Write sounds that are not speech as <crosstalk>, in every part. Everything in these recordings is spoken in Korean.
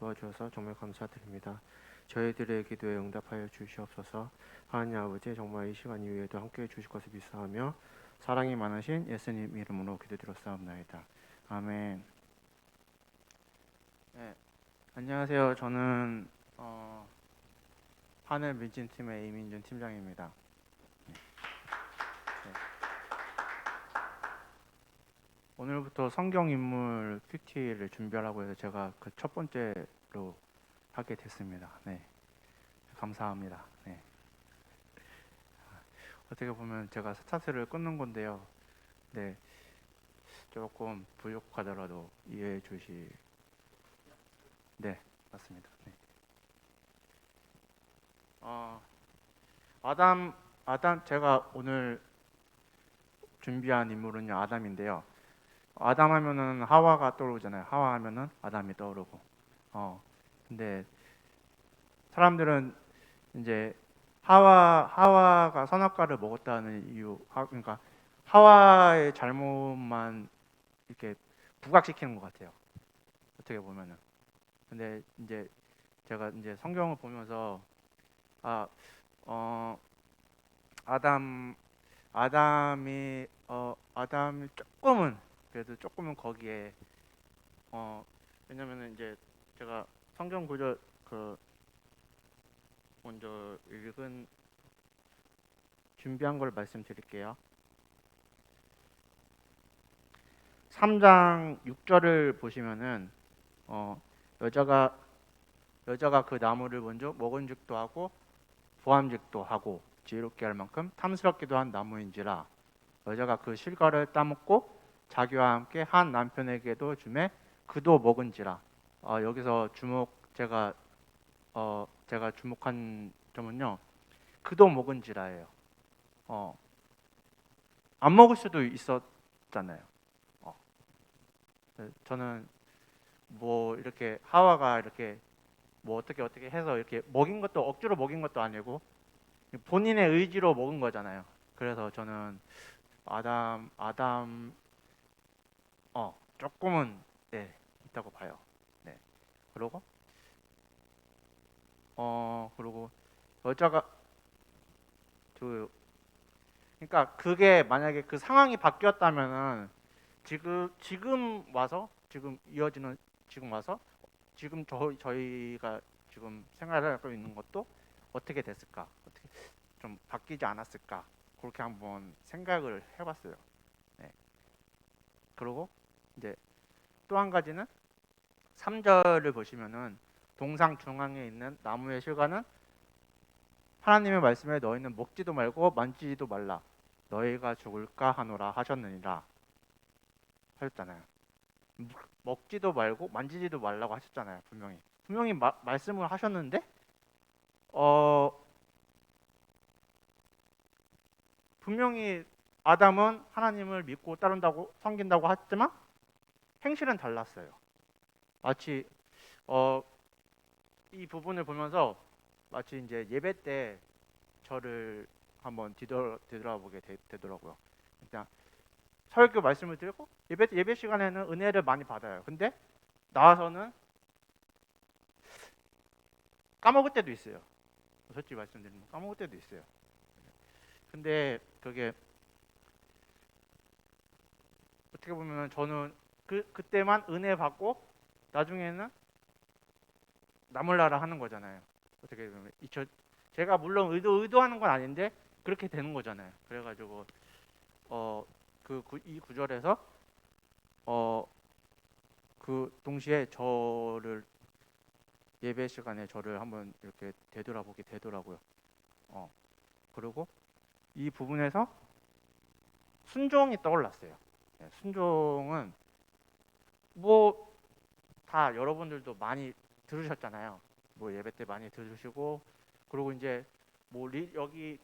도와주셔서 정말 감사드립니다. 저희들의 기도에 응답하여 주시옵소서. 하나님 아버지 정말 이 시간 이후에도 함께해 주실 것을 믿사하며 사랑이 많으신 예수님 이름으로 기도드렸사옵나이다. 아멘. 네, 안녕하세요. 저는 어, 하늘 민진 팀의 이민준 팀장입니다. 네. 네. 오늘부터 성경 인물 큐티를 준비하라고 해서 제가 그 첫 번째로 하게 됐습니다. 네. 감사합니다. 네. 어떻게 보면 제가 스타트를 끊는 건데요. 네. 조금 부족하더라도 이해해 주시. 네, 맞습니다. 네. 어, 아담 아담 제가 오늘 준비한 인물은요 아담인데요. 아담 하면은 하와가 떠오르잖아요. 하와 하면은 아담이 떠오르고. 어. 근데 사람들은 이제 하와 하와가 선악과를 먹었다는 이유 하, 그러니까 하와의 잘못만 이렇게 부각시키는 것 같아요. 어떻게 보면은. 근데 이제 제가 이제 성경을 보면서 아, 어, 아담 아담이 어 아담이 조금은 그래도 조금은 거기에 어 왜냐면은 이제 제가 성경 구절 그 먼저 읽은 준비한 걸 말씀드릴게요. 3장 6절을 보시면은 어 여자가 여자가 그 나무를 먼저 먹은즉도 하고 보암직도 하고 지혜롭게 할 만큼 탐스럽기도 한 나무인지라 여자가 그 실과를 따먹고 자기와 함께 한 남편에게도 주매 그도 먹은지라 어, 여기서 주목 제가 어, 제가 주목한 점은요 그도 먹은지라예요 어, 안 먹을 수도 있었잖아요 어. 네, 저는 뭐 이렇게 하와가 이렇게 뭐 어떻게 어떻게 해서 이렇게 먹인 것도 억지로 먹인 것도 아니고 본인의 의지로 먹은 거잖아요. 그래서 저는 아담 아담 어 조금은 네 있다고 봐요. 네 그리고 어 그리고 여자가 그 그러니까 그게 만약에 그 상황이 바뀌었다면은 지금 지금 와서 지금 이어지는 지금 와서 지금 저 저희가 지금 생활을 하고 있는 것도 어떻게 됐을까? 어떻게 좀 바뀌지 않았을까? 그렇게 한번 생각을 해봤어요. 네. 그리고 이제 또 한 가지는 3절을 보시면은 동상 중앙에 있는 나무의 실과는 하나님의 말씀에 너희는 먹지도 말고 만지지도 말라 너희가 죽을까 하노라 하셨느니라 하셨잖아요. 먹지도 말고 만지지도 말라고 하셨잖아요. 분명히 분명히 마, 말씀을 하셨는데 어 분명히 아담은 하나님을 믿고 따른다고 섬긴다고 했지만 행실은 달랐어요. 마치 어, 이 부분을 보면서 마치 이제 예배 때 저를 한번 뒤돌아, 뒤돌아보게 되, 되더라고요. 그냥 설교 말씀을 드리고 예배 예배 시간에는 은혜를 많이 받아요. 근데 나와서는 까먹을 때도 있어요. 솔직히 말씀드리면 까먹을 때도 있어요. 근데 그게 어떻게 보면 저는 그 그때만 은혜 받고 나중에는 나몰라라 하는 거잖아요. 어떻게 보면 이저 제가 물론 의도 의도하는 건 아닌데 그렇게 되는 거잖아요. 그래가지고 어그이 구절에서 어그 동시에 저를 예배 시간에 저를 한번 이렇게 되돌아보게 되더라고요. 어 그리고 이 부분에서 순종이 떠올랐어요. 네, 순종은 뭐 다 여러분들도 많이 들으셨잖아요. 뭐 예배 때 많이 들으시고 그리고 이제 뭐 리, 여기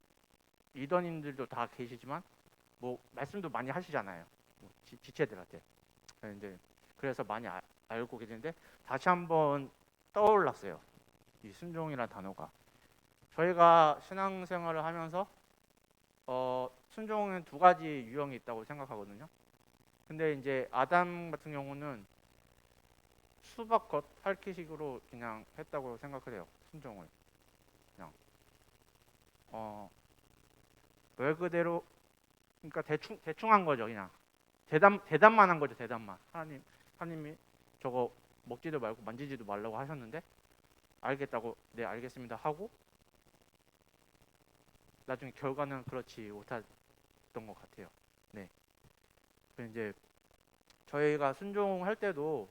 리더님들도 다 계시지만 뭐 말씀도 많이 하시잖아요. 뭐 지, 지체들한테 이제 그래서 많이 아, 알고 계시는데 다시 한번 떠올랐어요. 이 순종이라는 단어가 저희가 신앙생활을 하면서 어, 순종은 두 가지 유형이 있다고 생각하거든요. 근데 이제 아담 같은 경우는 수박 겉 핥기식으로 그냥 했다고 생각을 해요. 순종을 그냥 어말 그대로 그러니까 대충 대충 한 거죠 그냥 대답 대답만 한 거죠 대답만 하나님 하나님이 저거 먹지도 말고 만지지도 말라고 하셨는데 알겠다고 네 알겠습니다 하고 나중에 결과는 그렇지 못했던 것 같아요. 이제 저희가 순종할 때도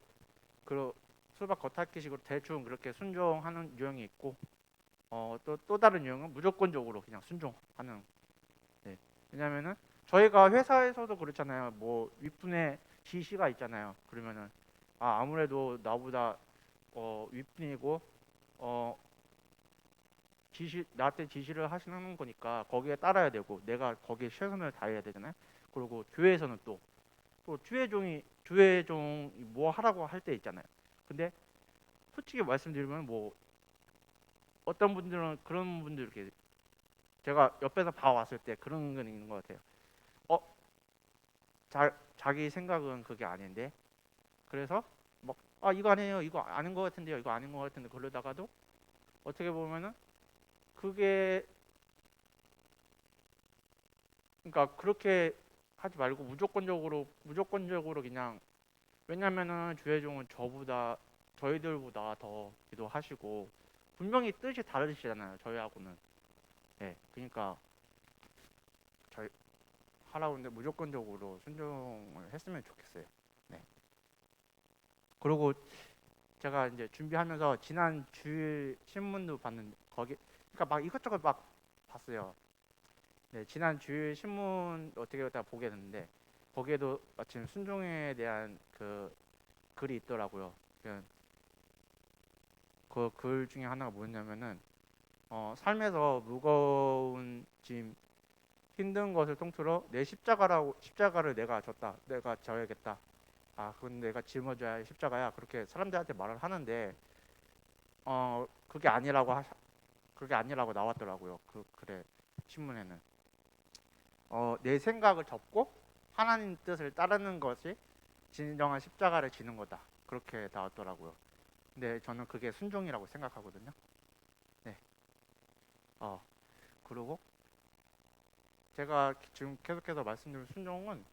그 수박 겉핥기식으로 대충 그렇게 순종하는 유형이 있고 어, 또, 또 다른 유형은 무조건적으로 그냥 순종하는. 네. 왜냐면은 저희가 회사에서도 그렇잖아요. 뭐 윗분의 지시가 있잖아요. 그러면은 아 아무래도 나보다 어, 윗분이고 어, 지시 나한테 지시를 하시는 거니까 거기에 따라야 되고 내가 거기에 최선을 다해야 되잖아요. 그리고 교회에서는 또 또 주회종이 주회종이 뭐 하라고 할 때 있잖아요. 근데 솔직히 말씀드리면 뭐 어떤 분들은 그런 분들 이렇게 제가 옆에서 봐왔을 때 그런 건 있는 것 같아요. 어, 자, 자기 생각은 그게 아닌데 그래서 막 아 이거 아니에요, 이거 아닌 것 같은데요, 이거 아닌 것 같은데 그러다가도 어떻게 보면은 그게 그러니까 그렇게 하지 말고 무조건적으로 무조건적으로 그냥 왜냐면은 주혜종은 저보다 저희들보다 더 기도하시고 분명히 뜻이 다르시잖아요 저희하고는. 예 그러니까 저희 하라고 하는데 무조건적으로 순종을 했으면 좋겠어요. 네. 그리고 제가 이제 준비하면서 지난 주일 신문도 봤는데 거기 그러니까 막 이것저것 막 봤어요 네, 지난 주일 신문 어떻게 다 보게 됐는데 거기에도 마침 순종에 대한 그 글이 있더라고요. 그 글 중에 하나가 뭐였냐면은 어, 삶에서 무거운 짐, 힘든 것을 통틀어 내 십자가라고 십자가를 내가 졌다, 내가 져야겠다. 아, 그건 내가 짊어져야 할 십자가야. 그렇게 사람들한테 말을 하는데 어 그게 아니라고 하, 그게 아니라고 나왔더라고요. 그 글에 신문에는. 어, 내 생각을 접고 하나님 뜻을 따르는 것이 진정한 십자가를 지는 거다. 그렇게 나왔더라고요. 근데 저는 그게 순종이라고 생각하거든요. 네. 어, 그리고 제가 지금 계속해서 말씀드린 순종은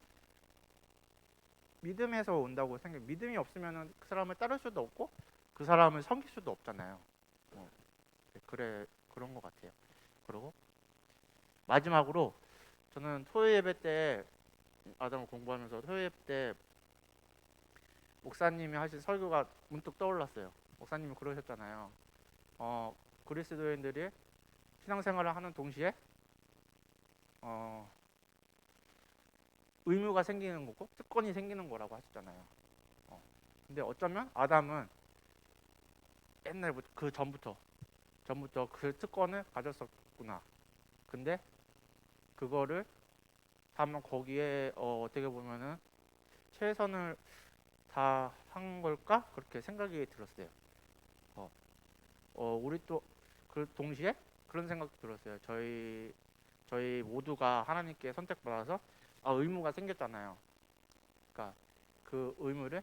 믿음에서 온다고 생각. 믿음이 없으면 그 사람을 따를 수도 없고 그 사람을 섬길 수도 없잖아요. 어, 네, 그래 그런 것 같아요. 그리고 마지막으로 저는 토요 예배 때 아담을 공부하면서 토요 예배 때 목사님이 하신 설교가 문득 떠올랐어요. 목사님이 그러셨잖아요. 어, 그리스도인들이 신앙생활을 하는 동시에 어, 의무가 생기는 거고 특권이 생기는 거라고 하셨잖아요. 어, 근데 어쩌면 아담은 옛날부터 그 전부터 전부터 그 특권을 가졌었구나. 근데 그거를 한번 거기에 어, 어떻게 보면은 최선을 다 한 걸까 그렇게 생각이 들었어요. 어, 어 우리 또 그 동시에 그런 생각도 들었어요. 저희 저희 모두가 하나님께 선택받아서 아, 의무가 생겼잖아요. 그러니까 그 의무를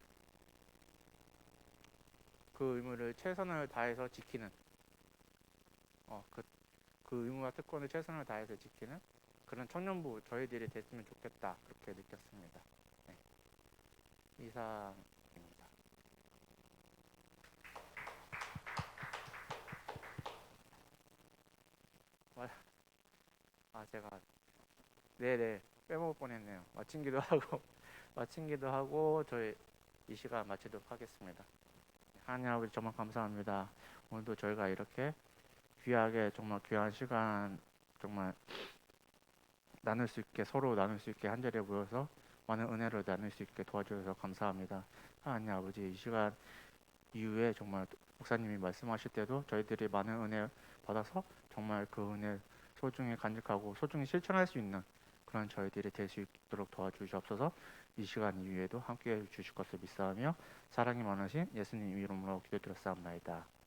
그 의무를 최선을 다해서 지키는 어, 그, 그 의무와 특권을 최선을 다해서 지키는 그런 청년부 저희들이 됐으면 좋겠다 그렇게 느꼈습니다. 네. 이상입니다. 아 제가 네네 빼먹을 뻔했네요. 마친기도 <laughs> 하고 마친기도 하고 저희 이 시간 마치도록 하겠습니다. 하나님 아버지 정말 감사합니다. 오늘도 저희가 이렇게 귀하게 정말 귀한 시간 정말 나눌 수 있게 서로 나눌 수 있게 한 자리에 모여서 많은 은혜를 나눌 수 있게 도와주셔서 감사합니다. 하나님 아버지 이 시간 이후에 정말 목사님이 말씀하실 때도 저희들이 많은 은혜 받아서 정말 그 은혜 소중히 간직하고 소중히 실천할 수 있는 그런 저희들이 될 수 있도록 도와주시옵소서. 이 시간 이후에도 함께해 주실 것을 믿사하며 사랑이 많으신 예수님 이름으로 기도드렸사옵나이다.